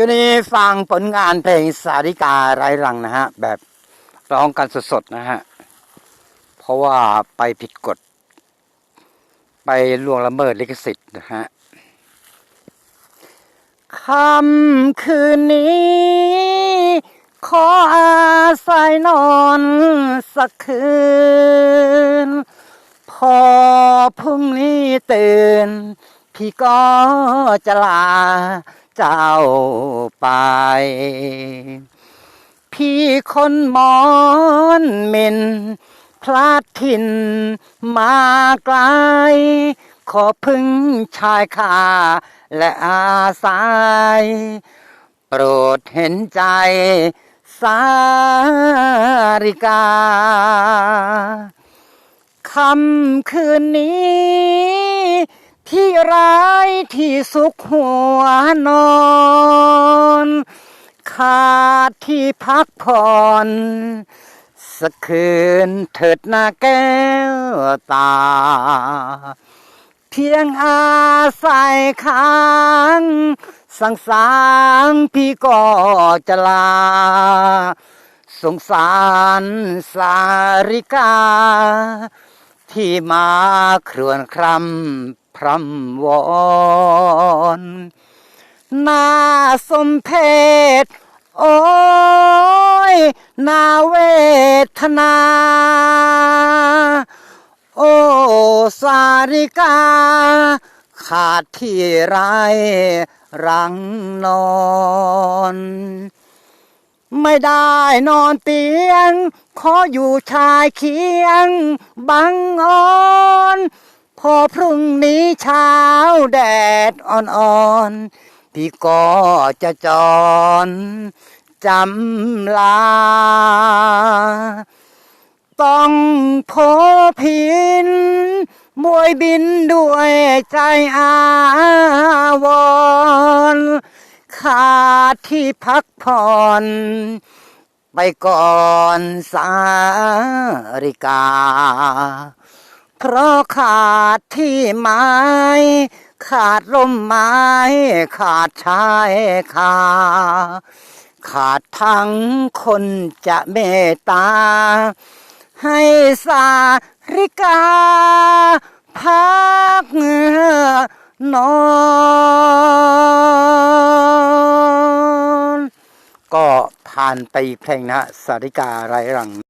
จุนี้ฟังผลงานเพลงสาริกาไร้รังนะฮะ แบบร้องกันสดๆนะฮะ เพราะว่าไปผิดกฎ ไปล่วงละเมิดลิขสิทธิ์นะฮะค่ำคืนนี้ ขออาศัยนอนสักคืน พอพรุ่งนี้ตื่น พี่ก็จะลา เจ้าไป พี่คนมอนเมินพลาดถิ่นมาไกล ขอพึ่งชายคาและอาศัยโปรดเห็นใจสาริกาค่ำคืนนี้ ที่ร้ายที่สุขหัวนอน ขาดที่พักผ่อนสักคืนเถิดหน้าแก้วตา เพียงอาศัยค้างสังสารพี่ก็จะลา สงสารสาริกา ที่มาครวนครำ พรำวอนนาสมเพชโอ้ยนาเวทนา โอ้สาริกา ขาดที่ไรรังนอน ไม่ได้นอนเตียง ขออยู่ชายเคียง บังอ่อน พอพรุ่งนี้เช้าแดดอ่อนๆ พี่ก็จะจรจำลา ต้องโพพินมวยบินด้วยใจอาวร ขาดที่พักผ่อนไปก่อนสาริกา เพราะขาดที่ไม้ ขาดร่มไม้ ขาดชายคาขาดทั้งคนจะเมตตา ให้สาริกา พักนอนก็ผ่านไปเพลงนะสาริกาไรรัง